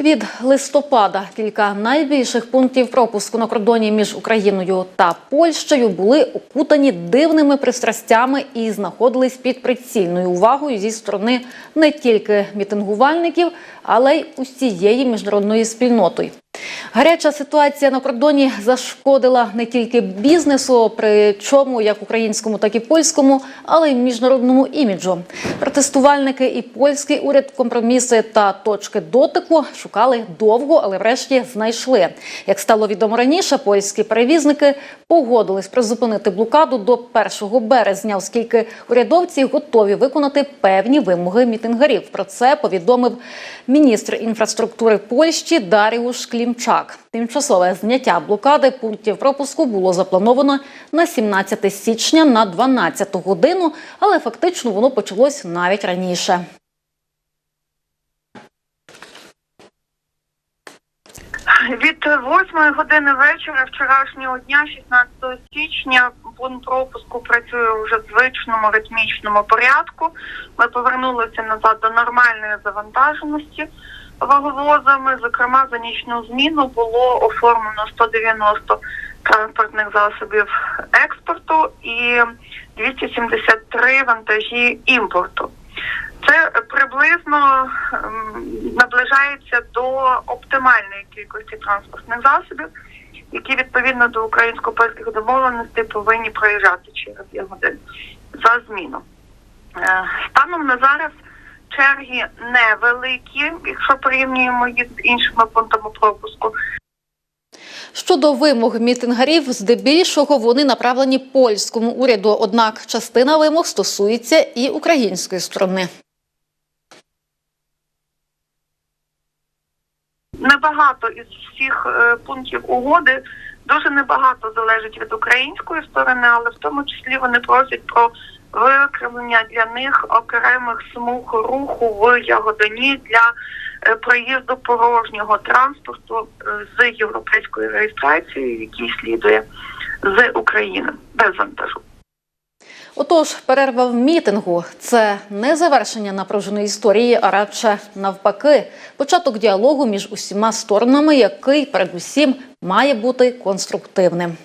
Від листопада кілька найбільших пунктів пропуску на кордоні між Україною та Польщею були окутані дивними пристрастями і знаходились під прицільною увагою зі сторони не тільки мітингувальників, але й усієї міжнародної спільноти. Гаряча ситуація на кордоні зашкодила не тільки бізнесу, причому як українському, так і польському, але й міжнародному іміджу. Протестувальники і польський уряд компроміси та точки дотику шукали довго, але врешті знайшли. Як стало відомо раніше, польські перевізники погодились призупинити блокаду до 1 березня, оскільки урядовці готові виконати певні вимоги мітингарів. Про це повідомив міністр інфраструктури Польщі Даріуш Клімчак. Тимчасове зняття блокади пунктів пропуску було заплановано на 17 січня на 12 годину, але фактично воно почалось навіть раніше. Від 8 години вечора вчорашнього дня, 16 січня, пункт пропуску працює вже в звичному ритмічному порядку. Ми повернулися назад до нормальної завантаженості ваговозами. Зокрема, за нічну зміну було оформлено 190 транспортних засобів експорту і 273 вантажі імпорту. Це приблизно ем, наближається до оптимальної кількості транспортних засобів, які відповідно до українсько-польських домовленостей повинні проїжджати через годин за зміну. Е, Станом на зараз черги невеликі, якщо порівнюємо їх з іншими пунктами пропуску. Щодо вимог мітингарів, здебільшого вони направлені польському уряду. Однак частина вимог стосується і української сторони. Небагато із всіх е, пунктів угоди дуже небагато залежить від української сторони, але в тому числі вони просять про виокремлення для них окремих смуг руху в Ягодині для е, проїзду порожнього транспорту е, з європейською реєстрацією, який слідує з України без вантажу. Отож, перерва в мітингу це не завершення напруженої історії, а радше навпаки, початок діалогу між усіма сторонами, який передусім має бути конструктивним.